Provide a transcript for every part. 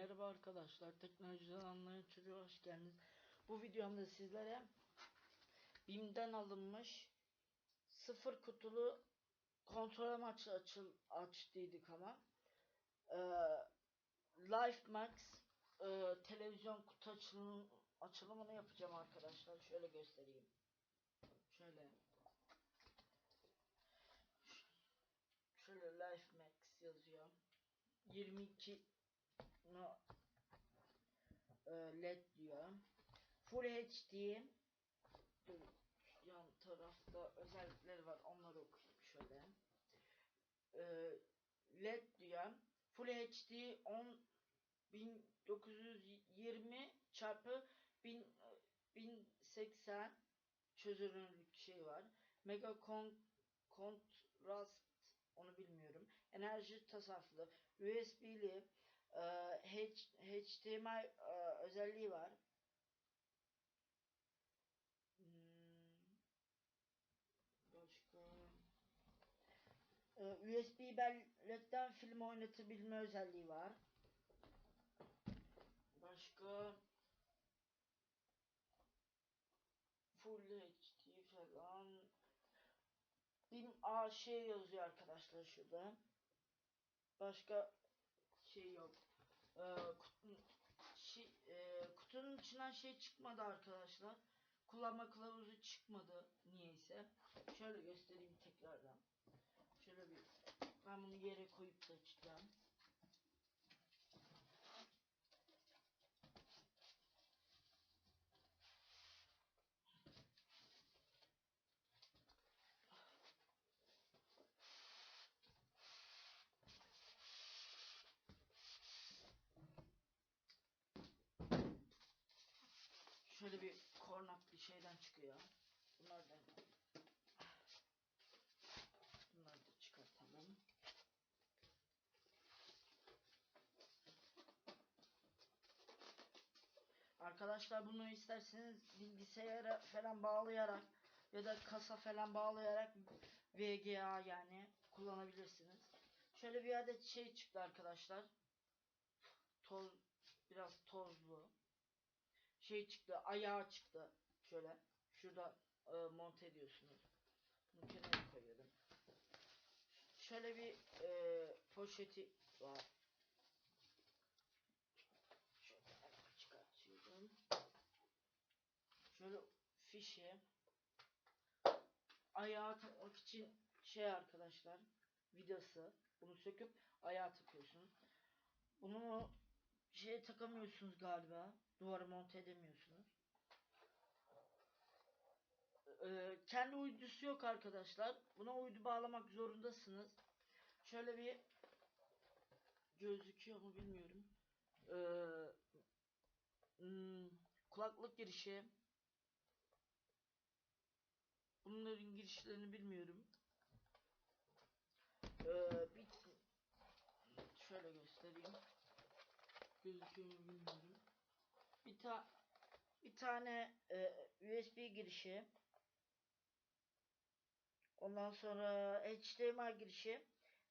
Merhaba arkadaşlar, teknolojiden anlayan çocuğa hoş geldiniz. Bu videomda sizlere BİM'den alınmış sıfır kutulu kontrol amaçlı açıl açtıydık ama ee, Life Max ee, televizyon kutu açılım, açılımını yapacağım arkadaşlar. Şöyle göstereyim. Şöyle. Şöyle Life Max yazıyor. 22 no, e, LED diyor. Full HD Dur, yan tarafta özellikleri var. Onları okuyayım şöyle. E, LED diyor. Full HD 10 1920 çarpı 1000 1080 çözünürlük şey var. Mega kon, kontrast onu bilmiyorum. Enerji tasarruflu. USB'li e, HDMI e, özelliği var. Hmm, başka USB belletten film oynatabilme özelliği var. Başka Full HD falan Bim A şey yazıyor arkadaşlar şurada. Başka şey yok. Ee, kutunun, şey, e, kutunun içinden şey çıkmadı arkadaşlar. Kullanma kılavuzu çıkmadı niyeyse. Şöyle göstereyim tekrardan. Şöyle bir ben bunu yere koyup da açacağım. Şöyle bir kornaklı şeyden çıkıyor. Bunlardan Bunları da çıkartalım. Arkadaşlar bunu isterseniz bilgisayara falan bağlayarak ya da kasa falan bağlayarak VGA yani kullanabilirsiniz. Şöyle bir adet şey çıktı arkadaşlar. Toz biraz tozlu. Şey çıktı, ayağı çıktı. Şöyle şurada e, monte ediyorsunuz. Bunu kenara koyuyorum. Şöyle bir e, poşeti var. Şöyle çıkartıyorum. Şöyle fişi ayağa takmak için şey arkadaşlar vidası. Bunu söküp ayağa takıyorsunuz. Bunu şeye takamıyorsunuz galiba. Duvara monte edemiyorsunuz. Ee, kendi uydusu yok arkadaşlar. Buna uydu bağlamak zorundasınız. Şöyle bir gözüküyor mu bilmiyorum. Ee, hmm, kulaklık girişi. Bunların girişlerini bilmiyorum. Ee, bir şöyle göstereyim. Gözüküyor mu bilmiyorum. Bir ta bir tane e, USB girişi. Ondan sonra HDMI girişi,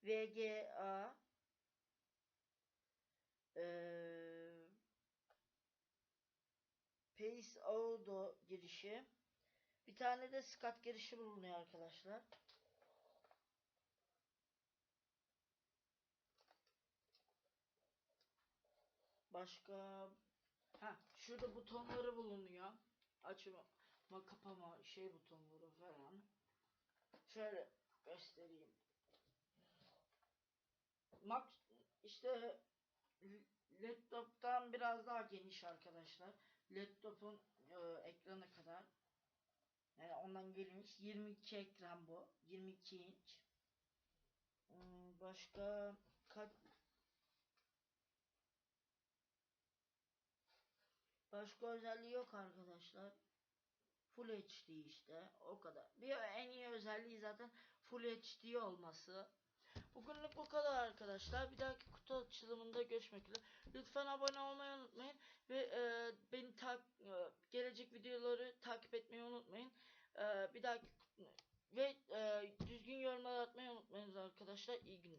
VGA, ee, Pace Audio girişi, bir tane de SCART girişi bulunuyor arkadaşlar. Başka ha şurada butonları bulunuyor. Açma, kapama şey butonları falan. Şöyle göstereyim. Max işte laptoptan biraz daha geniş arkadaşlar. Laptopun e, ekranı kadar. Yani ondan gelmiş 22 ekran bu. 22 inç. Hmm, başka kaç Başka özelliği yok arkadaşlar. Full HD işte o kadar. Bir en iyi özelliği zaten Full HD olması. Bugünlük bu kadar arkadaşlar. Bir dahaki kutu açılımında görüşmek üzere. Lütfen abone olmayı unutmayın ve e, beni tak e, gelecek videoları takip etmeyi unutmayın. E, bir dahaki ve e, düzgün yorumlar atmayı unutmayınız arkadaşlar. İyi günler.